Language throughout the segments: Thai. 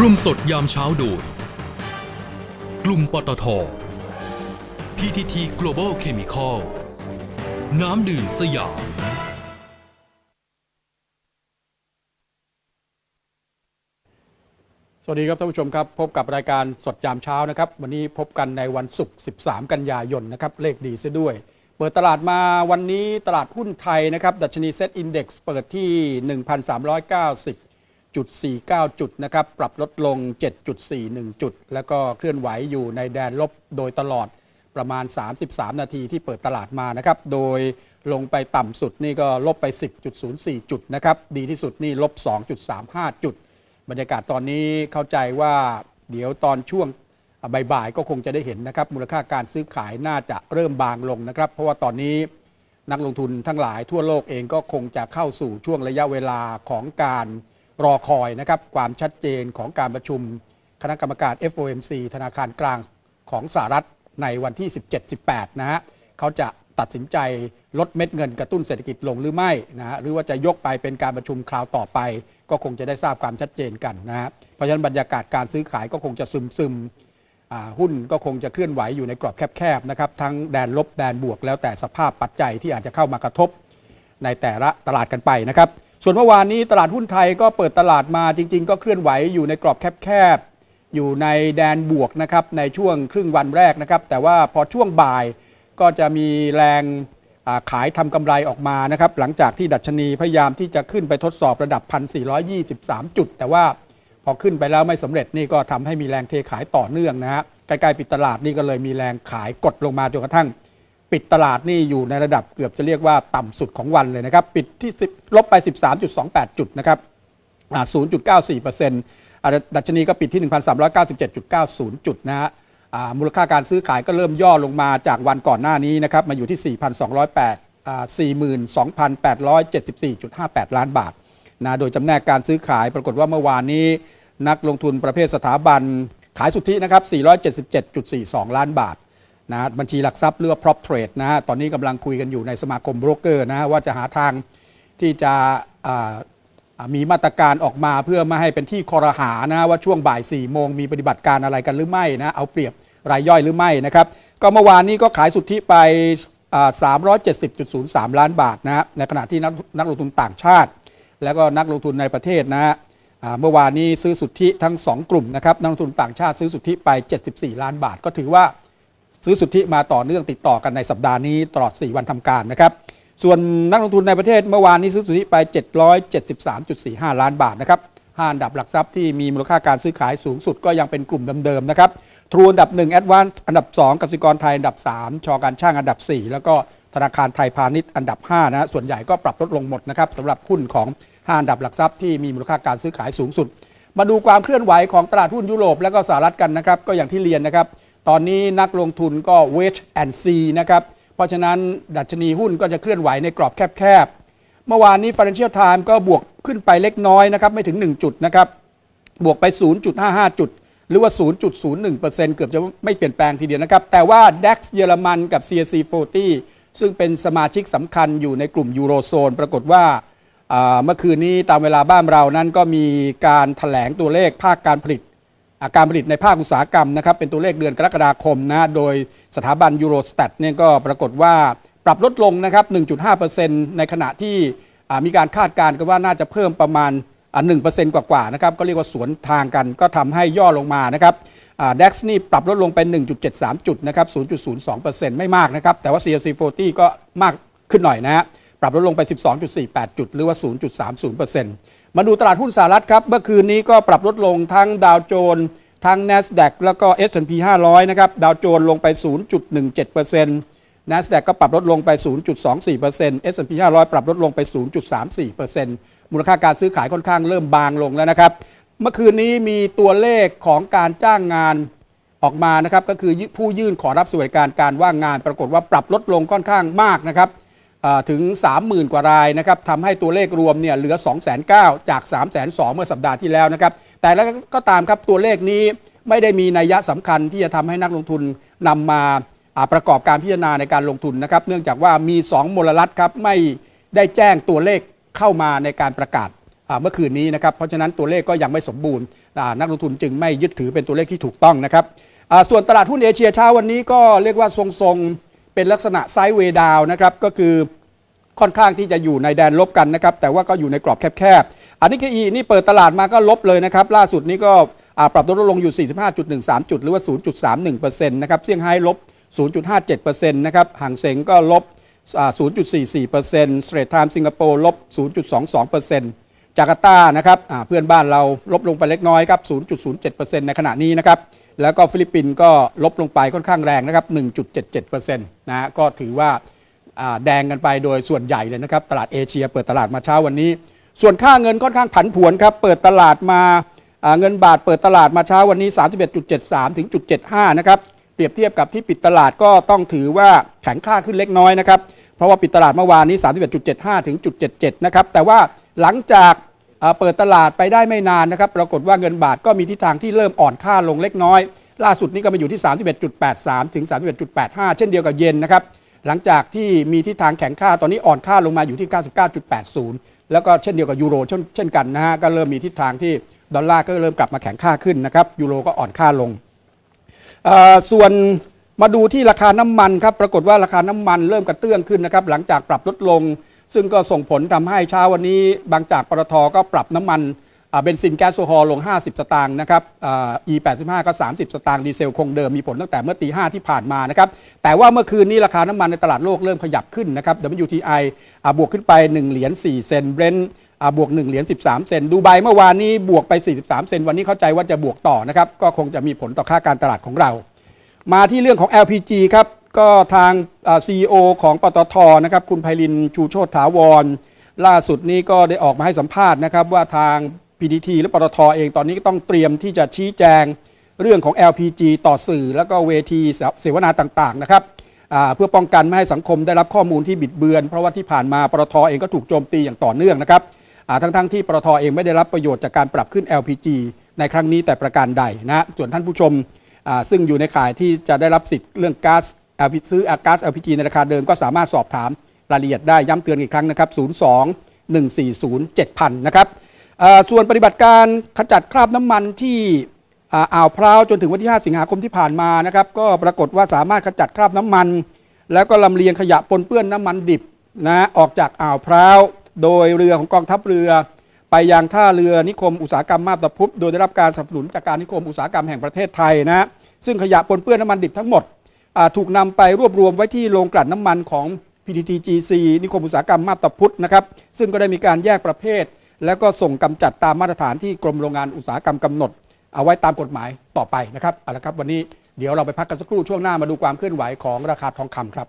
ร่วมสดยามเช้าโดย กลุ่มปตท PTT Global Chemical น้ำดื่มสยาม สวัสดีครับท่านผู้ชมครับ พบกับรายการสดยามเช้านะครับ วันนี้พบกันในวันศุกร์ 13 กันยายนนะครับ เลขดีซะด้วย เปิดตลาดมาวันนี้ตลาดหุ้นไทยนะครับ ดัชนีเซ็ตอินดี x เปิดที่ 1,390 0.49 จุดนะครับ ปรับลดลง 7.41 จุด แล้วก็เคลื่อนไหวอยู่ในแดนลบโดยตลอดประมาณ 33 นาทีที่เปิดตลาดมานะครับ โดยลงไปต่ำสุดนี่ก็ลบไป 10.04 จุดนะครับ ดีที่สุดนี่ลบ 2.35 จุด บรรยากาศตอนนี้เข้าใจว่าเดี๋ยวตอนช่วงบ่ายๆก็คงจะได้เห็นนะครับ มูลค่าการซื้อขายน่าจะเริ่มบางลงนะครับ เพราะว่าตอนนี้นักลงทุนทั้งหลายทั่วโลกเองก็คงจะเข้าสู่ช่วงระยะเวลาของการ รอคอยนะครับความชัดเจนของการประชุมคณะกรรมการ FOMC ธนาคารกลางของสหรัฐในวันที่ 17-18 นะฮะเขาจะตัดสินใจลดเม็ดเงินกระตุ้นเศรษฐกิจลงหรือไม่นะฮะหรือว่าจะยกไปเป็นการประชุมคราวต่อไป ก็คงจะได้ทราบความชัดเจนกันนะฮะเพราะฉะนั้นบรรยากาศการซื้อขายก็คงจะซึมซึมหุ้นก็คงจะเคลื่อนไหวอยู่ในกรอบแคบๆนะครับทั้งแดนลบแดนบวกแล้วแต่สภาพปัจจัยที่อาจจะเข้ามากระทบ ในแต่ละตลาดกันไปนะครับ ส่วนเมื่อวานนี้ตลาดหุ้นไทยก็เปิดตลาดมาจริง ๆ ก็เคลื่อนไหวอยู่ในกรอบแคบๆอยู่ในแดนบวกนะครับในช่วงครึ่งวันแรกนะครับ แต่ว่าพอช่วงบ่ายก็จะมีแรงขายทำกำไรออกมานะครับ หลังจากที่ดัชนีพยายามที่จะขึ้นไปทดสอบระดับ 1,423 จุด แต่ว่าพอขึ้นไปแล้วไม่สำเร็จนี่ก็ทำให้มีแรงเทขายต่อเนื่องนะฮะใกล้ๆปิดตลาดนี่ก็เลยมีแรงขายกดลงมาจนกระทั่ง ปิดตลาดนี่อยู่ในระดับเกือบจะเรียกว่าต่ำสุดของวันเลยนะครับ ปิดที่10ลบไป 13.28 จุดนะครับอ่า0.94%อ่าดัชนีก็ปิดที่ 1,397.90 จุดนะฮะมูลค่าการซื้อขายก็เริ่มย่อลงมาจากวันก่อนหน้านี้นะครับ มาอยู่ที่ 4,208อ่า42,874.58 ล้านบาทนะโดยจำแนกการซื้อขายปรากฏว่าเมื่อวานนี้นักลงทุนประเภทสถาบันขายสุทธินะครับ 477.42 ล้านบาท นะบัญชีหลักทรัพย์เรือ prop trade นะฮะตอนนี้กำลังคุยกันอยู่ในสมาคมโบรกเกอร์นะว่าจะหาทางที่จะมีมาตรการออกมาเพื่อไม่ให้เป็นที่คอรหานะว่าช่วงบ่าย4ี่โมงมีปฏิบัติการอะไรกันหรือไม่นะเอาเปรียบรายย่อยหรือไม่นะครับก็เมื่อวานนี้ก็ขายสุทธิไปอ่า370.03 ล้านบาทนะในขณะที่นักนักลงทุนต่างชาติ แล้วก็นักลงทุนในประเทศนะเมื่อวานนี้ซื้อสุทธิทั้ง 2 กลุ่มนะครับนักลงทุนต่างชาติซื้อสุทธิไป 74 ล้านบาท ก็ถือว่า ซื้อสุทธิมาต่อเนื่องติดต่อกันในสัปดาห์นี้ตลอด 4 วันทำการนะครับ ส่วนนักลงทุนในประเทศเมื่อวานนี้ซื้อสุทธิไป 773.45 ล้านบาทนะครับห้าอันดับหลักทรัพย์ที่มีมูลค่าการซื้อขายสูงสุดก็ยังเป็นกลุ่มเดิมๆนะครับทรูอันดับ1 Advance อันดับ 2กสิกรไทยอันดับ 3 ชอการช่างอันดับ 4 แล้วก็ธนาคารไทยพาณิชย์อันดับ5นะฮะส่วนใหญ่ก็ปรับลดลงหมดนะครับสำหรับหุ้นของห้าอันดับหลักทรัพย์ที่มีมูลค่าการซื้อขายสูงสุด มาดูความเคลื่อนไหวของตลาดหุ้นยุโรปและก็สหรัฐกันนะครับก็อย่างที่เรียนนะครับ ตอนนี้นักลงทุนก็ wait and see นะครับ เพราะฉะนั้นดัชนีหุ้นก็จะเคลื่อนไหวในกรอบแคบๆ เมื่อวานนี้ Financial Times ก็บวกขึ้นไปเล็กน้อยนะครับ ไม่ถึง 1 จุดนะครับ บวกไป 0.55 จุด หรือว่า 0.01%เกือบจะไม่เปลี่ยนแปลงทีเดียวนะครับ แต่ว่า DAX เยอรมันกับ CAC 40 ซึ่งเป็นสมาชิกสำคัญอยู่ในกลุ่มยูโรโซน ปรากฏว่าเมื่อคืนนี้ตามเวลาบ้านเรานั้นก็มีการถแถลงตัวเลขภาคการผลิต การผลิตในภาคอุตสาหกรรมนะครับเป็นตัวเลขเดือนกรกฎาคมนะโดยสถาบันยูโรส t ตเนี่ยก็ปรากฏว่าปรับลดลงนะครับ 1.5%ในขณะที่มีการคาดการณ์กันว่าน่าจะเพิ่มประมาณอ่า1%กว่าๆนะครับก็เรียกว่าสวนทางกันก็ทำให้ย่อลงมานะครับดัคนี่ปรับลดลงไป 1.73 จุดนะครับ 0.02%ไม่มากนะครับ แต่ว่า CAC 40 ก็มากขึ้นหน่อยนะฮะ ปรับลดลงไป 12.48 จุด หรือว่า 0.30%มาดูตลาดหุ้นสหรัฐครับ เมื่อคืนนี้ก็ปรับลดลงทั้งดาวโจนส์ทั้ง NASDAQ แล้วก็ S&P 500 นะครับ ดาวโจนส์ลงไป 0.17% NASDAQ ก็ปรับลดลงไป 0.24% S&P 500 ปรับลดลงไป 0.34%มูลค่าการซื้อขายค่อนข้างเริ่มบางลงแล้วนะครับ เมื่อคืนนี้มีตัวเลขของการจ้างงานออกมานะครับ ก็คือผู้ยื่นขอรับสวัสดิการการว่างงาน ปรากฏว่าปรับลดลงค่อนข้างมากนะครับ ถึง 30,000 กว่ารายนะครับทำให้ตัวเลขรวมเนี่ยเหลือ 2 0 0 0จาก 3 2 0 0 0เมื่อสัปดาห์ที่แล้วนะครับ แต่แล้วก็ตามครับตัวเลขนี้ไม่ได้มีนัยยะสำคัญที่จะทำให้นักลงทุนนำมาอ่าประกอบการพิจารณาในการลงทุนนะครับ เนื่องจากว่ามี 2 มลรัฐครับไม่ได้แจ้งตัวเลขเข้ามาในการประกาศเมื่อคืนนี้นะครับ เพราะฉะนั้นตัวเลขก็ยังไม่สมบูรณ์ นักลงทุนจึงไม่ยึดถือเป็นตัวเลขที่ถูกต้องนะครับส่วนตลาดหุ้นเอเชียเช้าวันนี้ก็เรียกว่าทรงๆ เป็นลักษณะไซด์เวดาวนะครับก็คือค่อนข้างที่จะอยู่ในแดนลบกันนะครับแต่ว่าก็อยู่ในกรอบแคบๆอันนี้คืออีนี่เปิดตลาดมาก็ลบเลยนะครับล่าสุดนี้ก็ปรับตัวลดลงอยู่ 45.13 จุด หรือว่า 0.31%นะครับเซี่ยงไฮ้ลบ 0.57%นะครับห่างเสงก็ลบอ่า0.44%สเตรทไทม์สิงคโปร์ลบ 0.22%จาการ์ตานะครับเพื่อนบ้านเราลบลงไปเล็กน้อยครับ 0.07%ในขณะนี้นะครับ แล้วก็ฟิลิปปินส์ก็ลบลงไปค่อนข้างแรงนะครับ 1.77%นะฮะก็ถือว่าแดงกันไปโดยส่วนใหญ่เลยนะครับ ตลาดเอเชีย เปิดตลาดมาเช้าวันนี้ ส่วนค่าเงินค่อนข้างผันผวนครับ เปิดตลาดมาเงินบาทเปิดตลาดมาเช้าวันนี้ 31.73 ถึง 75 นะครับ เปรียบเทียบกับที่ปิดตลาดก็ต้องถือว่าแข็งค่าขึ้นเล็กน้อยนะครับ เพราะว่าปิดตลาดเมื่อวานนี้ 31.75 ถึง 77 นะครับ แต่ว่าหลังจาก เปิดตลาดไปได้ไม่นานนะครับ ปรากฏว่าเงินบาทก็มีทิศทางที่เริ่มอ่อนค่าลงเล็กน้อย ล่าสุดนี้ก็มาอยู่ที่ 31.83 ถึง 31.85 เช่นเดียวกับเยนนะครับ หลังจากที่มีทิศทางแข็งค่าตอนนี้อ่อนค่าลงมาอยู่ที่ 99.80 แล้วก็เช่นเดียวกับยูโรเช่นเช่นกันนะฮะก็เริ่มมีทิศทางที่ดอลลาร์ก็เริ่มกลับมาแข็งค่าขึ้นนะครับยูโรก็อ่อนค่าลงส่วนมาดูที่ราคาน้ำมันครับปรากฏว่าราคาน้ำมันเริ่มกระเตื้องขึ้นนะครับหลังจากปรับลดลง ซึ่งก็ส่งผลทำให้เช้าวันนี้บางจากปตทก็ปรับน้ำมันเบนซินแก๊สโซฮอลลง 50 สตางค์นะครับอ่า E85 ก็ 30 สตางค์ดีเซลคงเดิมมีผลตั้งแต่เมื่อตีห้ที่ผ่านมานะครับ แต่ว่าเมื่อคืนนี้ราคาน้ำมันในตลาดโลกเริ่มขยับขึ้นนะครับ WTI บวกขึ้นไป 1 เหรียญ 4 เซนเบรนท์บวก 1 เหรียญ 13 เซนดูไบเมื่อวานนี้บวกไป 43 เซนวันนี้เข้าใจว่าจะบวกต่อนะครับ ก็คงจะมีผลต่อค่าการตลาดของเรา มาที่เรื่องของ LPG ครับ ก็ทางซีอีโอของปตทนะครับคุณไพลินชูโชตถาวร ล่าสุดนี้ก็ได้ออกมาให้สัมภาษณ์นะครับว่าทาง PDT และปตทเองตอนนี้ก็ต้องเตรียมที่จะชี้แจงเรื่องของ LPG ต่อสื่อ แล้วก็เวทีเสวนาต่างๆนะครับเพื่อป้องกันไม่ให้สังคมได้รับข้อมูลที่บิดเบือน เพราะว่าที่ผ่านมาปตทเองก็ถูกโจมตีอย่างต่อเนื่องนะครับทั้งๆที่ปตทเองไม่ได้รับประโยชน์จากการปรับขึ้น LPG ในครั้งนี้แต่ประการใดนะส่วนท่านผู้ชมซึ่งอยู่ในข่ายที่จะได้รับสิทธิ์เรื่องก๊าซ ซื้อก๊าซ LPG ในราคาเดิมก็สามารถสอบถามรายละเอียดได้ย้ำเตือนอีกครั้งนะครับ 02 140 7000 นะครับส่วนปฏิบัติการขจัดคราบน้ำมันที่อ่าวพร้าวจนถึงวันที่ 5 สิงหาคมที่ผ่านมานะครับก็ปรากฏว่าสามารถขจัดคราบน้ำมัน แล้วก็ลำเลียงขยะปนเปื้อนน้ำมันดิบนะออกจากอ่าวพร้าว โดยเรือของกองทัพเรือ ไปยังท่าเรือนิคมอุตสาหกรรมมาบตาพุธโดยได้รับการสนับสนุนจากการนิคมอุตสาหกรรมแห่งประเทศไทยนะซึ่งขยะปนเปื้อนน้ำมันดิบทั้งหมด ถูกนำไปรวบรวมไว้ที่โรงกลั่นน้ำมันของ PTTGC นิคมอุตสาหกรรมมาบตาพุธนะครับ ซึ่งก็ได้มีการแยกประเภท แล้วก็ส่งกำจัดตามมาตรฐานที่กรมโรงงานอุตสาหกรรมกำหนด เอาไว้ตามกฎหมายต่อไปนะครับเอาละครับวันนี้เดี๋ยวเราไปพักกันสักครู่ช่วงหน้ามาดูความเคลื่อนไหวของราคาทองคำครับ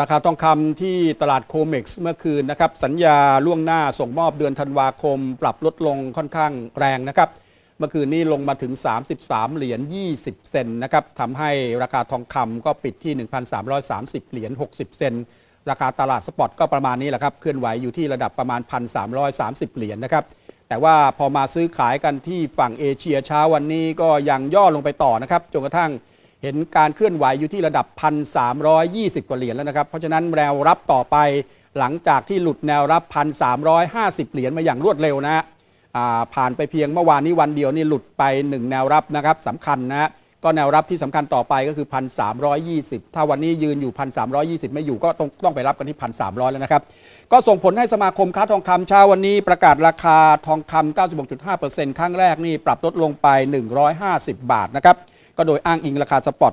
ราคาทองคำที่ตลาดโคเม็กซ์เมื่อคืนนะครับสัญญาล่วงหน้าส่งมอบเดือนธันวาคม ปรับลดลงค่อนข้างแรงนะครับ เมื่อคืนนี้ลงมาถึง 33 เหรียญ 20 เซนนะครับทำให้ราคาทองคำก็ปิดที่ 1,330 เหรียญ 60 เซนราคาตลาดสปอตก็ประมาณนี้แหละครับเคลื่อนไหวอยู่ที่ระดับประมาณ 1,330 เหรียญนะครับแต่ว่าพอมาซื้อขายกันที่ฝั่งเอเชียเช้าวันนี้ก็ยังย่อลงไปต่อนะครับจนกระทั่ง เห็นการเคลื่อนไหวอยู่ที่ระดับ 1,320 กว่าเหรียญแล้วนะครับ เพราะฉะนั้นแนวรับต่อไปหลังจากที่หลุดแนวรับ 1,350 เหรียญมาอย่างรวดเร็วนะฮะผ่านไปเพียงเมื่อวานนี้วันเดียวนี่หลุดไป 1 แนวรับนะครับสำคัญนะฮะก็แนวรับที่สำคัญต่อไปก็คือ 1,320 ถ้าวันนี้ยืนอยู่ 1,320 ไม่อยู่ก็ต้องต้องไปรับกันที่ 1,300 แล้วนะครับ ก็ส่งผลให้สมาคมค้าทองคำเช้าวันนี้ประกาศราคาทองคำ96.5%ครั้งแรกนี่ปรับลดลงไป 150 บาทนะครับ ก็โดยอ้างอิงราคาสปอต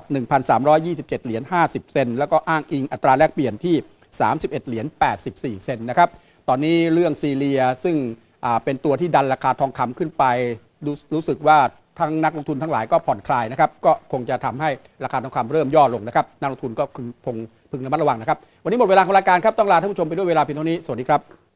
1,327 เหรียญ 50 เซน แล้วก็อ้างอิงอัตราแลกเปลี่ยนที่ 31 เหรียญ 84 เซนนะครับ ตอนนี้เรื่องซีเรียซึ่งเป็นตัวที่ดันราคาทองคำขึ้นไปรู้รู้สึกว่าทั้งนักลงทุนทั้งหลายก็ผ่อนคลายนะครับ ก็คงจะทำให้ราคาทองคำเริ่มย่อลงนะครับ นักลงทุนก็พึงพงพึงระมัดระวังนะครับ วันนี้หมดเวลาของรายการครับ ต้องลาท่านผู้ชมไปด้วยเวลาเพียงเท่านี้ สวัสดีครับ